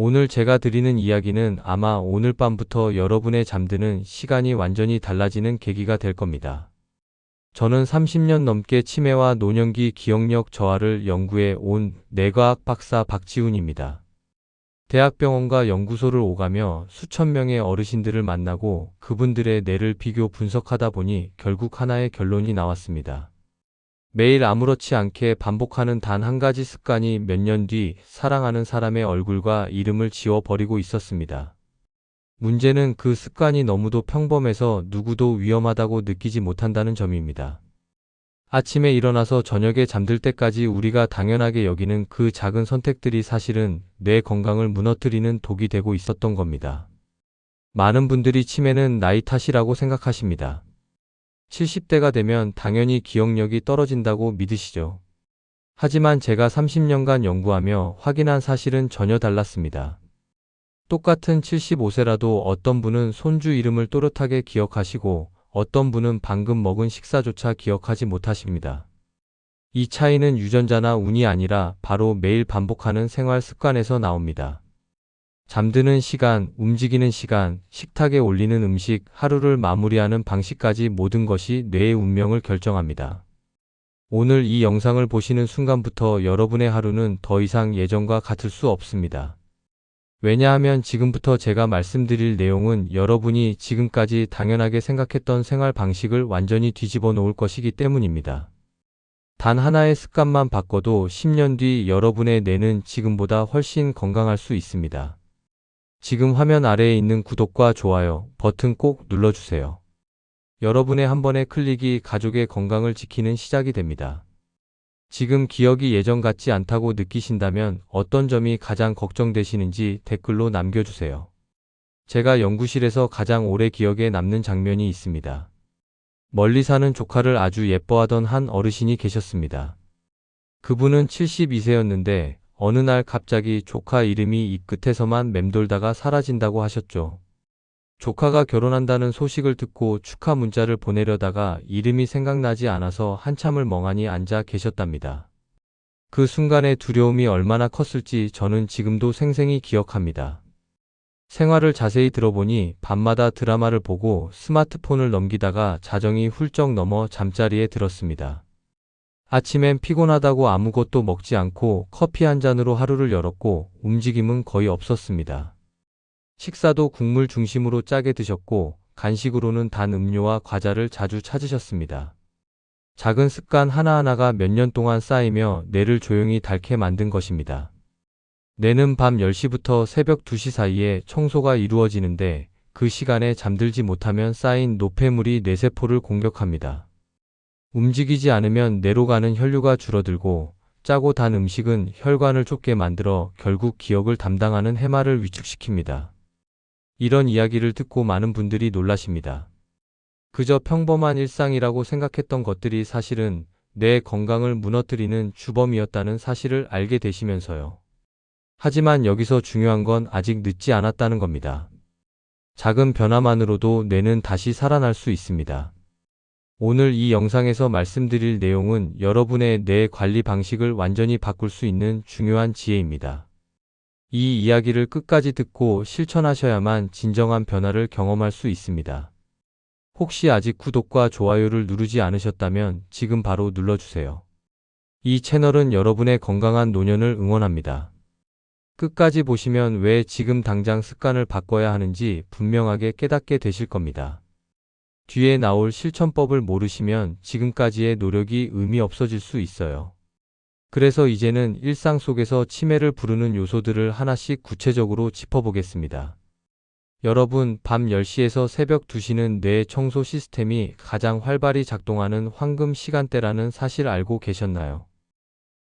오늘 제가 드리는 이야기는 아마 오늘 밤부터 여러분의 잠드는 시간이 완전히 달라지는 계기가 될 겁니다. 저는 30년 넘게 치매와 노년기 기억력 저하를 연구해 온 뇌과학 박사 박지훈입니다. 대학병원과 연구소를 오가며 수천 명의 어르신들을 만나고 그분들의 뇌를 비교 분석하다 보니 결국 하나의 결론이 나왔습니다. 매일 아무렇지 않게 반복하는 단 한 가지 습관이 몇 년 뒤 사랑하는 사람의 얼굴과 이름을 지워버리고 있었습니다. 문제는 그 습관이 너무도 평범해서 누구도 위험하다고 느끼지 못한다는 점입니다. 아침에 일어나서 저녁에 잠들 때까지 우리가 당연하게 여기는 그 작은 선택들이 사실은 뇌 건강을 무너뜨리는 독이 되고 있었던 겁니다. 많은 분들이 치매는 나이 탓이라고 생각하십니다. 70대가 되면 당연히 기억력이 떨어진다고 믿으시죠. 하지만 제가 30년간 연구하며 확인한 사실은 전혀 달랐습니다. 똑같은 75세라도 어떤 분은 손주 이름을 또렷하게 기억하시고 어떤 분은 방금 먹은 식사조차 기억하지 못하십니다. 이 차이는 유전자나 운이 아니라 바로 매일 반복하는 생활 습관에서 나옵니다. 잠드는 시간, 움직이는 시간, 식탁에 올리는 음식, 하루를 마무리하는 방식까지 모든 것이 뇌의 운명을 결정합니다. 오늘 이 영상을 보시는 순간부터 여러분의 하루는 더 이상 예전과 같을 수 없습니다. 왜냐하면 지금부터 제가 말씀드릴 내용은 여러분이 지금까지 당연하게 생각했던 생활 방식을 완전히 뒤집어 놓을 것이기 때문입니다. 단 하나의 습관만 바꿔도 10년 뒤 여러분의 뇌는 지금보다 훨씬 건강할 수 있습니다. 지금 화면 아래에 있는 구독과 좋아요 버튼 꼭 눌러주세요. 여러분의 한 번의 클릭이 가족의 건강을 지키는 시작이 됩니다. 지금 기억이 예전 같지 않다고 느끼신다면 어떤 점이 가장 걱정되시는지 댓글로 남겨주세요. 제가 연구실에서 가장 오래 기억에 남는 장면이 있습니다. 멀리 사는 조카를 아주 예뻐하던 한 어르신이 계셨습니다. 그분은 72세였는데 어느 날 갑자기 조카 이름이 입 끝에서만 맴돌다가 사라진다고 하셨죠. 조카가 결혼한다는 소식을 듣고 축하 문자를 보내려다가 이름이 생각나지 않아서 한참을 멍하니 앉아 계셨답니다. 그 순간의 두려움이 얼마나 컸을지 저는 지금도 생생히 기억합니다. 생활을 자세히 들어보니 밤마다 드라마를 보고 스마트폰을 넘기다가 자정이 훌쩍 넘어 잠자리에 들었습니다. 아침엔 피곤하다고 아무것도 먹지 않고 커피 한 잔으로 하루를 열었고 움직임은 거의 없었습니다. 식사도 국물 중심으로 짜게 드셨고 간식으로는 단 음료와 과자를 자주 찾으셨습니다. 작은 습관 하나하나가 몇 년 동안 쌓이며 뇌를 조용히 닳게 만든 것입니다. 뇌는 밤 10시부터 새벽 2시 사이에 청소가 이루어지는데 그 시간에 잠들지 못하면 쌓인 노폐물이 뇌세포를 공격합니다. 움직이지 않으면 뇌로 가는 혈류가 줄어들고 짜고 단 음식은 혈관을 좁게 만들어 결국 기억을 담당하는 해마를 위축시킵니다. 이런 이야기를 듣고 많은 분들이 놀라십니다. 그저 평범한 일상이라고 생각했던 것들이 사실은 내 건강을 무너뜨리는 주범이었다는 사실을 알게 되시면서요. 하지만 여기서 중요한 건 아직 늦지 않았다는 겁니다. 작은 변화만으로도 뇌는 다시 살아날 수 있습니다. 오늘 이 영상에서 말씀드릴 내용은 여러분의 뇌 관리 방식을 완전히 바꿀 수 있는 중요한 지혜입니다. 이 이야기를 끝까지 듣고 실천하셔야만 진정한 변화를 경험할 수 있습니다. 혹시 아직 구독과 좋아요를 누르지 않으셨다면 지금 바로 눌러주세요. 이 채널은 여러분의 건강한 노년을 응원합니다. 끝까지 보시면 왜 지금 당장 습관을 바꿔야 하는지 분명하게 깨닫게 되실 겁니다. 뒤에 나올 실천법을 모르시면 지금까지의 노력이 의미 없어질 수 있어요. 그래서 이제는 일상 속에서 치매를 부르는 요소들을 하나씩 구체적으로 짚어보겠습니다. 여러분, 밤 10시에서 새벽 2시는 뇌 청소 시스템이 가장 활발히 작동하는 황금 시간대라는 사실 알고 계셨나요?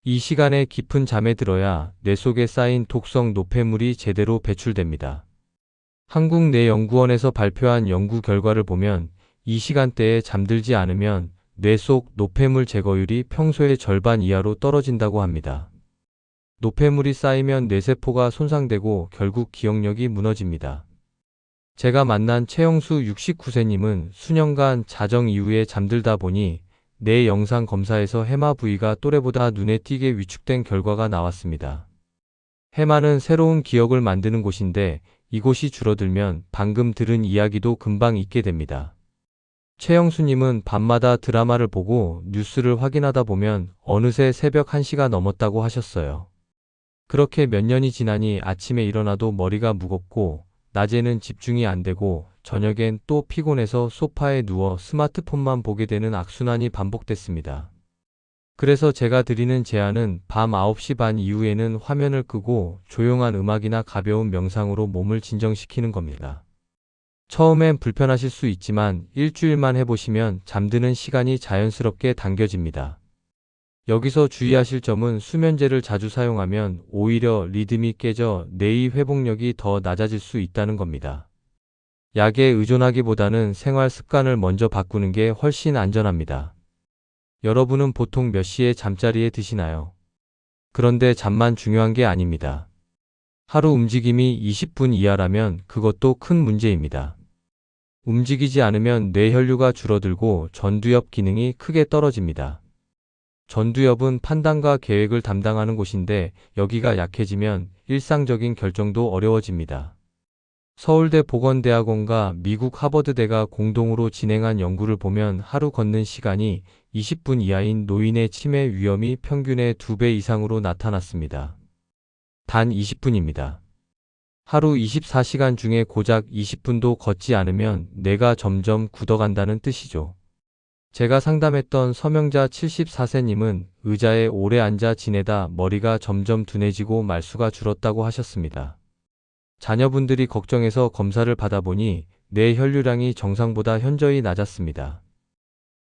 이 시간에 깊은 잠에 들어야 뇌 속에 쌓인 독성 노폐물이 제대로 배출됩니다. 한국뇌연구원에서 발표한 연구 결과를 보면 이 시간대에 잠들지 않으면 뇌 속 노폐물 제거율이 평소의 절반 이하로 떨어진다고 합니다. 노폐물이 쌓이면 뇌세포가 손상되고 결국 기억력이 무너집니다. 제가 만난 최영수 69세님은 수년간 자정 이후에 잠들다 보니 뇌 영상 검사에서 해마 부위가 또래보다 눈에 띄게 위축된 결과가 나왔습니다. 해마는 새로운 기억을 만드는 곳인데 이곳이 줄어들면 방금 들은 이야기도 금방 잊게 됩니다. 최영수님은 밤마다 드라마를 보고 뉴스를 확인하다 보면 어느새 새벽 1시가 넘었다고 하셨어요. 그렇게 몇 년이 지나니 아침에 일어나도 머리가 무겁고 낮에는 집중이 안 되고 저녁엔 또 피곤해서 소파에 누워 스마트폰만 보게 되는 악순환이 반복됐습니다. 그래서 제가 드리는 제안은 밤 9시 반 이후에는 화면을 끄고 조용한 음악이나 가벼운 명상으로 몸을 진정시키는 겁니다. 처음엔 불편하실 수 있지만 일주일만 해보시면 잠드는 시간이 자연스럽게 당겨집니다. 여기서 주의하실 점은 수면제를 자주 사용하면 오히려 리듬이 깨져 뇌의 회복력이 더 낮아질 수 있다는 겁니다. 약에 의존하기보다는 생활 습관을 먼저 바꾸는 게 훨씬 안전합니다. 여러분은 보통 몇 시에 잠자리에 드시나요? 그런데 잠만 중요한 게 아닙니다. 하루 움직임이 20분 이하라면 그것도 큰 문제입니다. 움직이지 않으면 뇌혈류가 줄어들고 전두엽 기능이 크게 떨어집니다. 전두엽은 판단과 계획을 담당하는 곳인데 여기가 약해지면 일상적인 결정도 어려워집니다. 서울대 보건대학원과 미국 하버드대가 공동으로 진행한 연구를 보면 하루 걷는 시간이 20분 이하인 노인의 치매 위험이 평균의 2배 이상으로 나타났습니다. 단 20분입니다. 하루 24시간 중에 고작 20분도 걷지 않으면 뇌가 점점 굳어간다는 뜻이죠. 제가 상담했던 서명자 74세님은 의자에 오래 앉아 지내다 머리가 점점 둔해지고 말수가 줄었다고 하셨습니다. 자녀분들이 걱정해서 검사를 받아보니 뇌 혈류량이 정상보다 현저히 낮았습니다.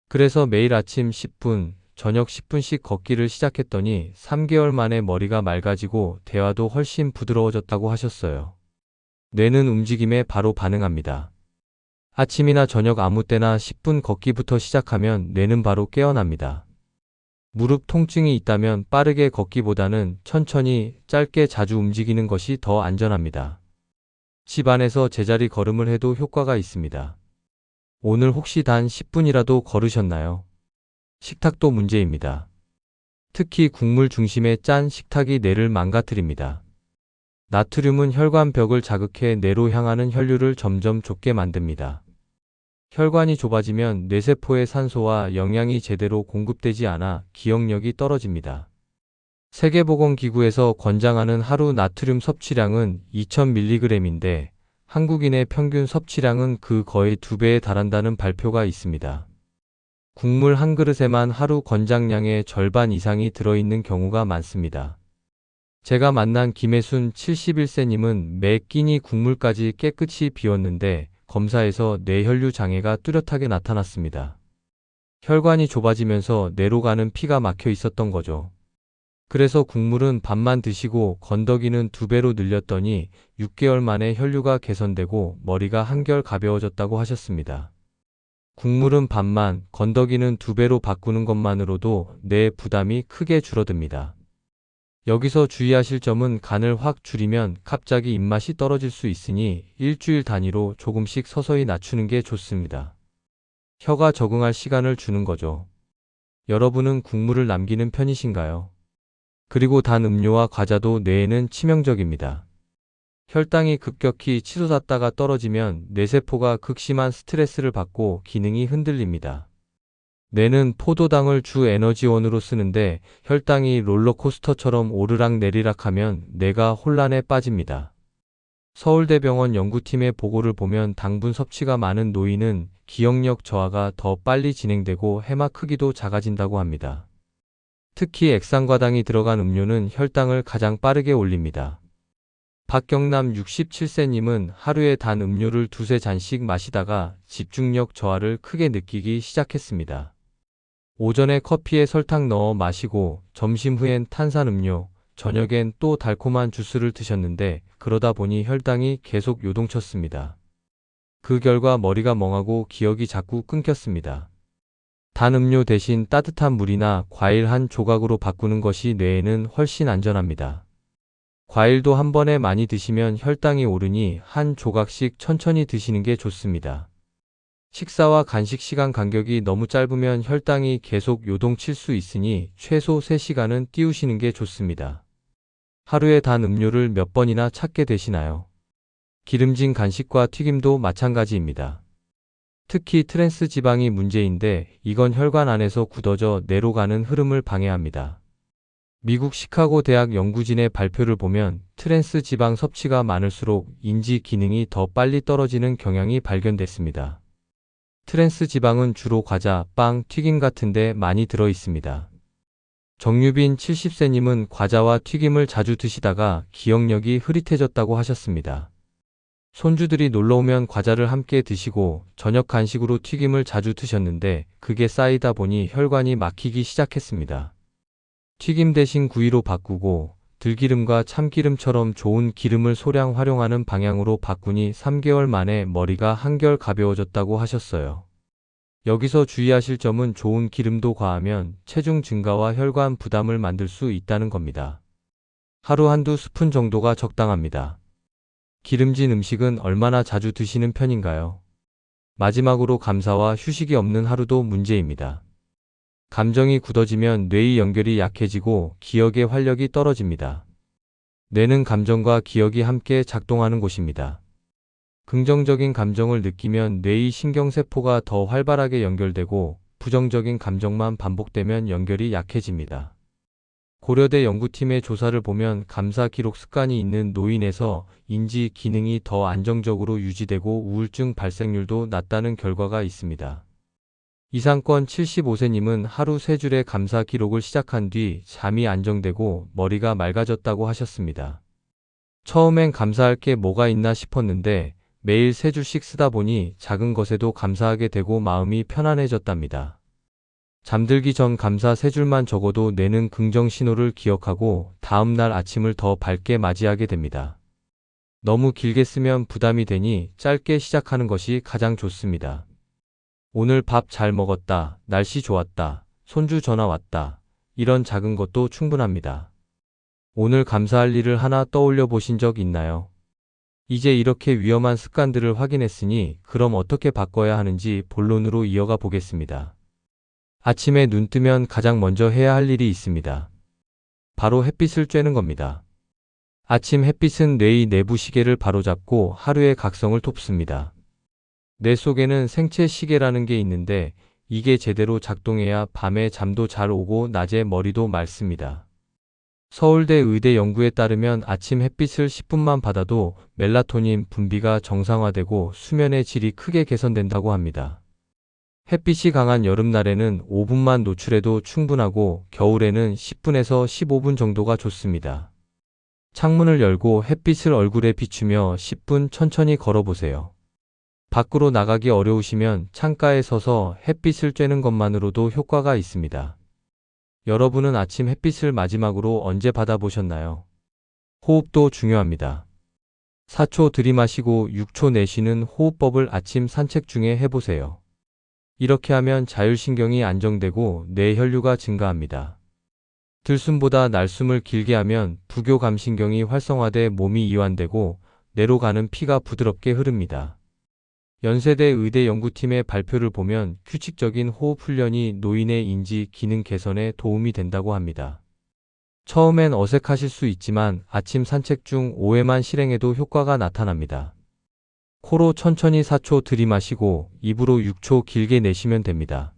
그래서 매일 아침 10분, 저녁 10분씩 걷기를 시작했더니 3개월 만에 머리가 맑아지고 대화도 훨씬 부드러워졌다고 하셨어요. 뇌는 움직임에 바로 반응합니다. 아침이나 저녁 아무 때나 10분 걷기부터 시작하면 뇌는 바로 깨어납니다. 무릎 통증이 있다면 빠르게 걷기보다는 천천히 짧게 자주 움직이는 것이 더 안전합니다. 집 안에서 제자리 걸음을 해도 효과가 있습니다. 오늘 혹시 단 10분이라도 걸으셨나요? 식탁도 문제입니다. 특히 국물 중심의 짠 식탁이 뇌를 망가뜨립니다. 나트륨은 혈관벽을 자극해 뇌로 향하는 혈류를 점점 좁게 만듭니다. 혈관이 좁아지면 뇌세포의 산소와 영양이 제대로 공급되지 않아 기억력이 떨어집니다. 세계보건기구에서 권장하는 하루 나트륨 섭취량은 2000mg인데 한국인의 평균 섭취량은 그 거의 두 배에 달한다는 발표가 있습니다. 국물 한 그릇에만 하루 권장량의 절반 이상이 들어있는 경우가 많습니다. 제가 만난 김혜순 71세님은 매 끼니 국물까지 깨끗이 비웠는데 검사에서 뇌혈류 장애가 뚜렷하게 나타났습니다. 혈관이 좁아지면서 뇌로 가는 피가 막혀 있었던 거죠. 그래서 국물은 반만 드시고 건더기는 두 배로 늘렸더니 6개월 만에 혈류가 개선되고 머리가 한결 가벼워졌다고 하셨습니다. 국물은 반만, 건더기는 두 배로 바꾸는 것만으로도 뇌 부담이 크게 줄어듭니다. 여기서 주의하실 점은 간을 확 줄이면 갑자기 입맛이 떨어질 수 있으니 일주일 단위로 조금씩 서서히 낮추는 게 좋습니다. 혀가 적응할 시간을 주는 거죠. 여러분은 국물을 남기는 편이신가요? 그리고 단 음료와 과자도 뇌에는 치명적입니다. 혈당이 급격히 치솟았다가 떨어지면 뇌세포가 극심한 스트레스를 받고 기능이 흔들립니다. 뇌는 포도당을 주 에너지원으로 쓰는데 혈당이 롤러코스터처럼 오르락 내리락 하면 뇌가 혼란에 빠집니다. 서울대병원 연구팀의 보고를 보면 당분 섭취가 많은 노인은 기억력 저하가 더 빨리 진행되고 해마 크기도 작아진다고 합니다. 특히 액상과당이 들어간 음료는 혈당을 가장 빠르게 올립니다. 박경남 67세님은 하루에 단 음료를 두세 잔씩 마시다가 집중력 저하를 크게 느끼기 시작했습니다. 오전에 커피에 설탕 넣어 마시고 점심 후엔 탄산음료, 저녁엔 또 달콤한 주스를 드셨는데 그러다 보니 혈당이 계속 요동쳤습니다. 그 결과 머리가 멍하고 기억이 자꾸 끊겼습니다. 단 음료 대신 따뜻한 물이나 과일 한 조각으로 바꾸는 것이 뇌에는 훨씬 안전합니다. 과일도 한 번에 많이 드시면 혈당이 오르니 한 조각씩 천천히 드시는 게 좋습니다. 식사와 간식 시간 간격이 너무 짧으면 혈당이 계속 요동칠 수 있으니 최소 3시간은 띄우시는 게 좋습니다. 하루에 단 음료를 몇 번이나 찾게 되시나요? 기름진 간식과 튀김도 마찬가지입니다. 특히 트랜스 지방이 문제인데 이건 혈관 안에서 굳어져 뇌로 가는 흐름을 방해합니다. 미국 시카고 대학 연구진의 발표를 보면 트랜스 지방 섭취가 많을수록 인지 기능이 더 빨리 떨어지는 경향이 발견됐습니다. 트랜스 지방은 주로 과자, 빵, 튀김 같은데 많이 들어 있습니다. 정유빈 70세님은 과자와 튀김을 자주 드시다가 기억력이 흐릿해졌다고 하셨습니다. 손주들이 놀러 오면 과자를 함께 드시고 저녁 간식으로 튀김을 자주 드셨는데 그게 쌓이다 보니 혈관이 막히기 시작했습니다. 튀김 대신 구이로 바꾸고 들기름과 참기름처럼 좋은 기름을 소량 활용하는 방향으로 바꾸니 3개월 만에 머리가 한결 가벼워졌다고 하셨어요. 여기서 주의하실 점은 좋은 기름도 과하면 체중 증가와 혈관 부담을 만들 수 있다는 겁니다. 하루 한두 스푼 정도가 적당합니다. 기름진 음식은 얼마나 자주 드시는 편인가요? 마지막으로 감사와 휴식이 없는 하루도 문제입니다. 감정이 굳어지면 뇌의 연결이 약해지고 기억의 활력이 떨어집니다. 뇌는 감정과 기억이 함께 작동하는 곳입니다. 긍정적인 감정을 느끼면 뇌의 신경세포가 더 활발하게 연결되고 부정적인 감정만 반복되면 연결이 약해집니다. 고려대 연구팀의 조사를 보면 감사 기록 습관이 있는 노인에서 인지 기능이 더 안정적으로 유지되고 우울증 발생률도 낮다는 결과가 있습니다. 이상권 75세님은 하루 세 줄의 감사 기록을 시작한 뒤 잠이 안정되고 머리가 맑아졌다고 하셨습니다. 처음엔 감사할 게 뭐가 있나 싶었는데 매일 세 줄씩 쓰다 보니 작은 것에도 감사하게 되고 마음이 편안해졌답니다. 잠들기 전 감사 세 줄만 적어도 뇌는 긍정 신호를 기억하고 다음날 아침을 더 밝게 맞이하게 됩니다. 너무 길게 쓰면 부담이 되니 짧게 시작하는 것이 가장 좋습니다. 오늘 밥 잘 먹었다, 날씨 좋았다, 손주 전화 왔다. 이런 작은 것도 충분합니다. 오늘 감사할 일을 하나 떠올려 보신 적 있나요? 이제 이렇게 위험한 습관들을 확인했으니 그럼 어떻게 바꿔야 하는지 본론으로 이어가 보겠습니다. 아침에 눈 뜨면 가장 먼저 해야 할 일이 있습니다. 바로 햇빛을 쬐는 겁니다. 아침 햇빛은 뇌의 내부 시계를 바로잡고 하루의 각성을 돕습니다. 뇌 속에는 생체 시계라는 게 있는데 이게 제대로 작동해야 밤에 잠도 잘 오고 낮에 머리도 맑습니다. 서울대 의대 연구에 따르면 아침 햇빛을 10분만 받아도 멜라토닌 분비가 정상화되고 수면의 질이 크게 개선된다고 합니다. 햇빛이 강한 여름날에는 5분만 노출해도 충분하고 겨울에는 10분에서 15분 정도가 좋습니다. 창문을 열고 햇빛을 얼굴에 비추며 10분 천천히 걸어보세요. 밖으로 나가기 어려우시면 창가에 서서 햇빛을 쬐는 것만으로도 효과가 있습니다. 여러분은 아침 햇빛을 마지막으로 언제 받아보셨나요? 호흡도 중요합니다. 4초 들이마시고 6초 내쉬는 호흡법을 아침 산책 중에 해보세요. 이렇게 하면 자율신경이 안정되고 뇌 혈류가 증가합니다. 들숨보다 날숨을 길게 하면 부교감신경이 활성화돼 몸이 이완되고 뇌로 가는 피가 부드럽게 흐릅니다. 연세대 의대 연구팀의 발표를 보면 규칙적인 호흡 훈련이 노인의 인지 기능 개선에 도움이 된다고 합니다. 처음엔 어색하실 수 있지만 아침 산책 중 5회만 실행해도 효과가 나타납니다. 코로 천천히 4초 들이마시고 입으로 6초 길게 내쉬면 됩니다.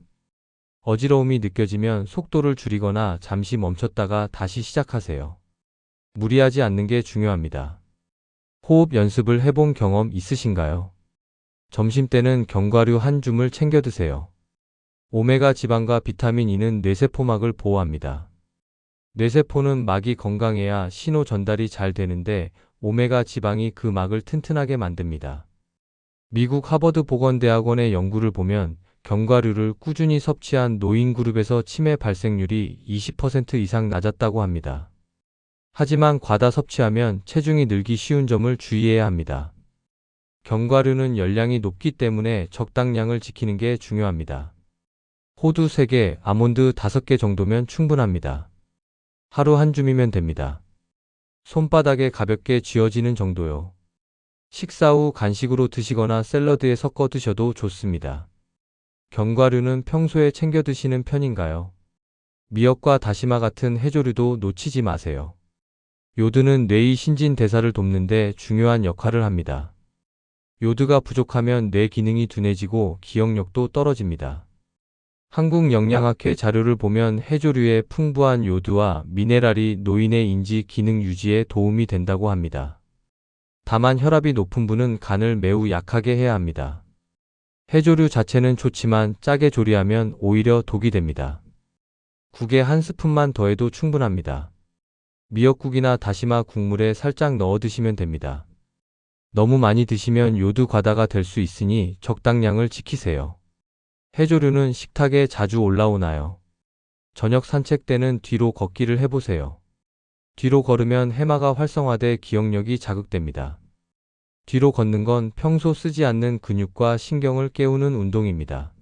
어지러움이 느껴지면 속도를 줄이거나 잠시 멈췄다가 다시 시작하세요. 무리하지 않는 게 중요합니다. 호흡 연습을 해본 경험 있으신가요? 점심때는 견과류 한 줌을 챙겨 드세요. 오메가 지방과 비타민 E는 뇌세포막을 보호합니다. 뇌세포는 막이 건강해야 신호 전달이 잘 되는데 오메가 지방이 그 막을 튼튼하게 만듭니다. 미국 하버드 보건대학원의 연구를 보면 견과류를 꾸준히 섭취한 노인 그룹에서 치매 발생률이 20% 이상 낮았다고 합니다. 하지만 과다 섭취하면 체중이 늘기 쉬운 점을 주의해야 합니다. 견과류는 열량이 높기 때문에 적당량을 지키는 게 중요합니다. 호두 3개, 아몬드 5개 정도면 충분합니다. 하루 한 줌이면 됩니다. 손바닥에 가볍게 쥐어지는 정도요. 식사 후 간식으로 드시거나 샐러드에 섞어 드셔도 좋습니다. 견과류는 평소에 챙겨 드시는 편인가요? 미역과 다시마 같은 해조류도 놓치지 마세요. 요드는 뇌의 신진 대사를 돕는데 중요한 역할을 합니다. 요드가 부족하면 뇌 기능이 둔해지고 기억력도 떨어집니다. 한국 영양학회 자료를 보면 해조류의 풍부한 요드와 미네랄이 노인의 인지 기능 유지에 도움이 된다고 합니다. 다만 혈압이 높은 분은 간을 매우 약하게 해야 합니다. 해조류 자체는 좋지만 짜게 조리하면 오히려 독이 됩니다. 국에 한 스푼만 더해도 충분합니다. 미역국이나 다시마 국물에 살짝 넣어 드시면 됩니다. 너무 많이 드시면 요드 과다가 될 수 있으니 적당량을 지키세요. 해조류는 식탁에 자주 올라오나요? 저녁 산책 때는 뒤로 걷기를 해보세요. 뒤로 걸으면 해마가 활성화돼 기억력이 자극됩니다. 뒤로 걷는 건 평소 쓰지 않는 근육과 신경을 깨우는 운동입니다.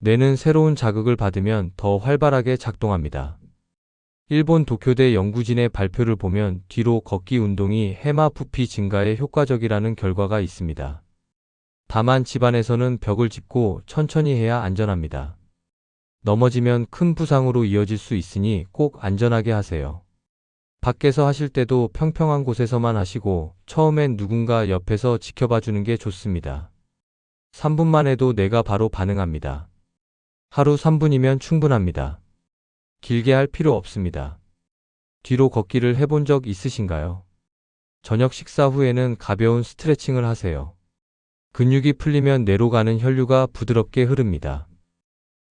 뇌는 새로운 자극을 받으면 더 활발하게 작동합니다. 일본 도쿄대 연구진의 발표를 보면 뒤로 걷기 운동이 해마 부피 증가에 효과적이라는 결과가 있습니다. 다만 집안에서는 벽을 짚고 천천히 해야 안전합니다. 넘어지면 큰 부상으로 이어질 수 있으니 꼭 안전하게 하세요. 밖에서 하실 때도 평평한 곳에서만 하시고 처음엔 누군가 옆에서 지켜봐 주는 게 좋습니다. 3분만 해도 내가 바로 반응합니다. 하루 3분이면 충분합니다. 길게 할 필요 없습니다. 뒤로 걷기를 해본 적 있으신가요? 저녁 식사 후에는 가벼운 스트레칭을 하세요. 근육이 풀리면 뇌로 가는 혈류가 부드럽게 흐릅니다.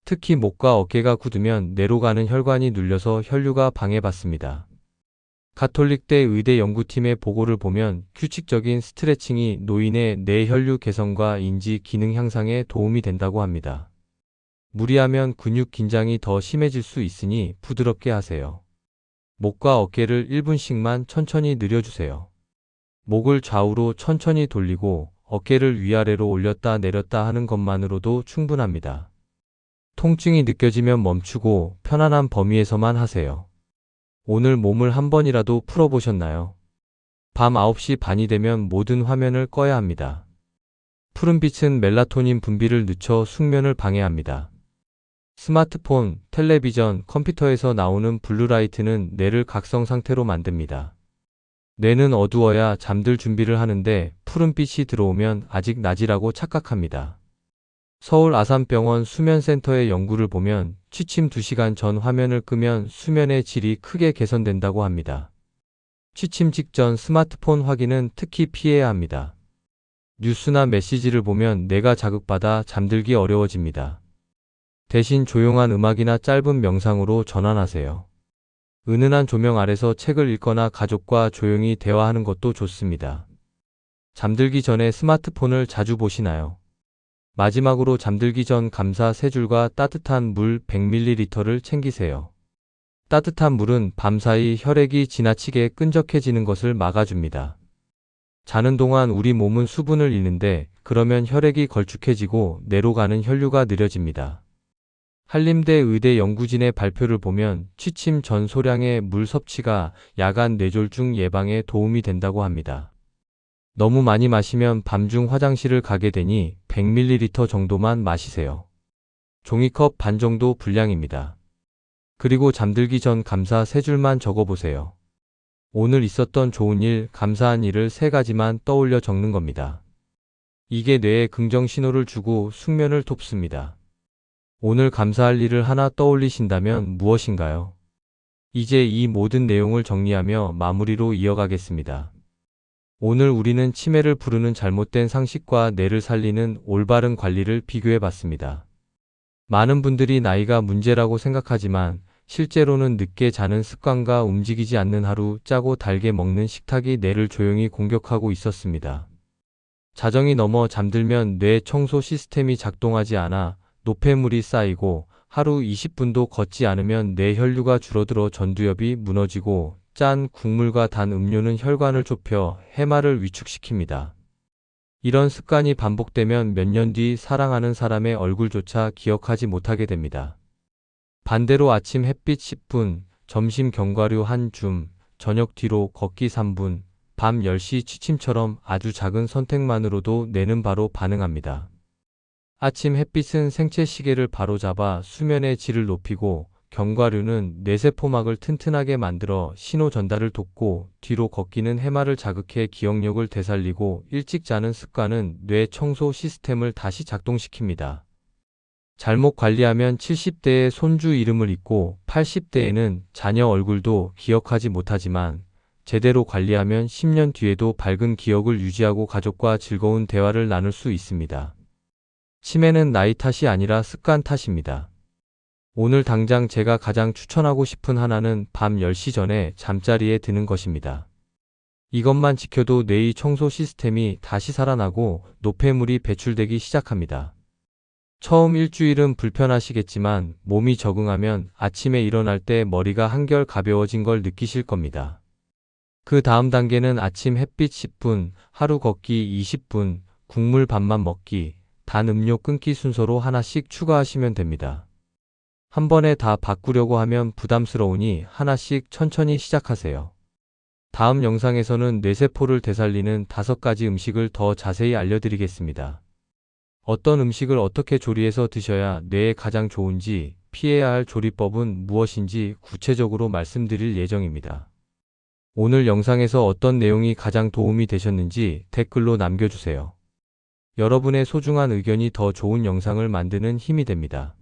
특히 목과 어깨가 굳으면 뇌로 가는 혈관이 눌려서 혈류가 방해받습니다. 가톨릭대 의대 연구팀의 보고를 보면 규칙적인 스트레칭이 노인의 뇌혈류 개선과 인지 기능 향상에 도움이 된다고 합니다. 무리하면 근육 긴장이 더 심해질 수 있으니 부드럽게 하세요. 목과 어깨를 1분씩만 천천히 늘려주세요. 목을 좌우로 천천히 돌리고 어깨를 위아래로 올렸다 내렸다 하는 것만으로도 충분합니다. 통증이 느껴지면 멈추고 편안한 범위에서만 하세요. 오늘 몸을 한 번이라도 풀어보셨나요? 밤 9시 반이 되면 모든 화면을 꺼야 합니다. 푸른빛은 멜라토닌 분비를 늦춰 숙면을 방해합니다. 스마트폰, 텔레비전, 컴퓨터에서 나오는 블루라이트는 뇌를 각성 상태로 만듭니다. 뇌는 어두워야 잠들 준비를 하는데 푸른빛이 들어오면 아직 낮이라고 착각합니다. 서울 아산병원 수면센터의 연구를 보면 취침 2시간 전 화면을 끄면 수면의 질이 크게 개선된다고 합니다. 취침 직전 스마트폰 확인은 특히 피해야 합니다. 뉴스나 메시지를 보면 뇌가 자극받아 잠들기 어려워집니다. 대신 조용한 음악이나 짧은 명상으로 전환하세요. 은은한 조명 아래서 책을 읽거나 가족과 조용히 대화하는 것도 좋습니다. 잠들기 전에 스마트폰을 자주 보시나요? 마지막으로 잠들기 전 감사 세 줄과 따뜻한 물 100ml를 챙기세요. 따뜻한 물은 밤사이 혈액이 지나치게 끈적해지는 것을 막아줍니다. 자는 동안 우리 몸은 수분을 잃는데 그러면 혈액이 걸쭉해지고 뇌로 가는 혈류가 느려집니다. 한림대 의대 연구진의 발표를 보면 취침 전 소량의 물 섭취가 야간 뇌졸중 예방에 도움이 된다고 합니다. 너무 많이 마시면 밤중 화장실을 가게 되니 100ml 정도만 마시세요. 종이컵 반 정도 분량입니다. 그리고 잠들기 전 감사 세 줄만 적어보세요. 오늘 있었던 좋은 일, 감사한 일을 세 가지만 떠올려 적는 겁니다. 이게 뇌에 긍정 신호를 주고 숙면을 돕습니다. 오늘 감사할 일을 하나 떠올리신다면 무엇인가요? 이제 이 모든 내용을 정리하며 마무리로 이어가겠습니다. 오늘 우리는 치매를 부르는 잘못된 상식과 뇌를 살리는 올바른 관리를 비교해 봤습니다. 많은 분들이 나이가 문제라고 생각하지만 실제로는 늦게 자는 습관과 움직이지 않는 하루 짜고 달게 먹는 식탁이 뇌를 조용히 공격하고 있었습니다. 자정이 넘어 잠들면 뇌 청소 시스템이 작동하지 않아 노폐물이 쌓이고 하루 20분도 걷지 않으면 뇌 혈류가 줄어들어 전두엽이 무너지고 짠 국물과 단 음료는 혈관을 좁혀 해마를 위축시킵니다. 이런 습관이 반복되면 몇 년 뒤 사랑하는 사람의 얼굴조차 기억하지 못하게 됩니다. 반대로 아침 햇빛 10분, 점심 견과류 한 줌, 저녁 뒤로 걷기 3분, 밤 10시 취침처럼 아주 작은 선택만으로도 뇌는 바로 반응합니다. 아침 햇빛은 생체 시계를 바로잡아 수면의 질을 높이고 견과류는 뇌세포막을 튼튼하게 만들어 신호 전달을 돕고 뒤로 걷기는 해마를 자극해 기억력을 되살리고 일찍 자는 습관은 뇌 청소 시스템을 다시 작동시킵니다. 잘못 관리하면 70대에 손주 이름을 잊고 80대에는 자녀 얼굴도 기억하지 못하지만 제대로 관리하면 10년 뒤에도 밝은 기억을 유지하고 가족과 즐거운 대화를 나눌 수 있습니다. 치매는 나이 탓이 아니라 습관 탓입니다. 오늘 당장 제가 가장 추천하고 싶은 하나는 밤 10시 전에 잠자리에 드는 것입니다. 이것만 지켜도 뇌의 청소 시스템이 다시 살아나고 노폐물이 배출되기 시작합니다. 처음 일주일은 불편하시겠지만 몸이 적응하면 아침에 일어날 때 머리가 한결 가벼워진 걸 느끼실 겁니다. 그 다음 단계는 아침 햇빛 10분, 하루 걷기 20분, 국물 밥만 먹기, 단 음료 끊기 순서로 하나씩 추가하시면 됩니다. 한 번에 다 바꾸려고 하면 부담스러우니 하나씩 천천히 시작하세요. 다음 영상에서는 뇌세포를 되살리는 다섯 가지 음식을 더 자세히 알려드리겠습니다. 어떤 음식을 어떻게 조리해서 드셔야 뇌에 가장 좋은지, 피해야 할 조리법은 무엇인지 구체적으로 말씀드릴 예정입니다. 오늘 영상에서 어떤 내용이 가장 도움이 되셨는지 댓글로 남겨주세요. 여러분의 소중한 의견이 더 좋은 영상을 만드는 힘이 됩니다.